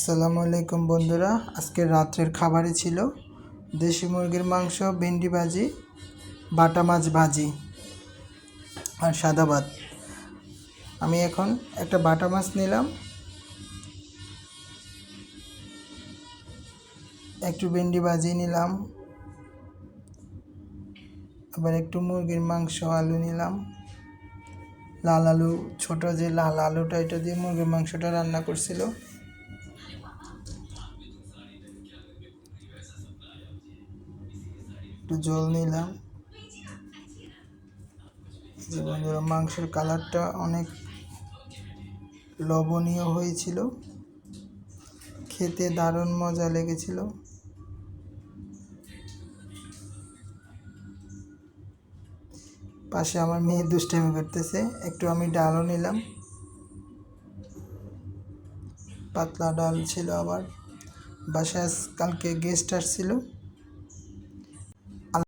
আসসালামু আলাইকুম বন্ধুরা। আজকে রাত্রের খাবারই ছিল দেশি মুরগির মাংস, ভেন্ডি ভাজি, বাটা মাছ ভাজি আর সাদা ভাত। আমি এখন একটা বাটা মাছ নিলাম। একটু ভেন্ডি ভাজি নিলাম। আবার একটু মুরগির মাংস, আলু নিলাম। লাল আলু, ছোটো যে লাল আলুটা, এটা দিয়ে মুরগির মাংসটা রান্না করছিল। একটু জল নিলাম। বন্ধুরা, মাংসের কালারটা অনেক লবণীয় হয়েছিল। খেতে দারুণ মজা লেগেছিল। পাশে আমার মেয়ে দুষ্টামি করতেছে। একটু আমি ডালও নিলাম। পাতলা ডাল ছিল আবার। বাসায় কালকে গেস্ট আসছিল।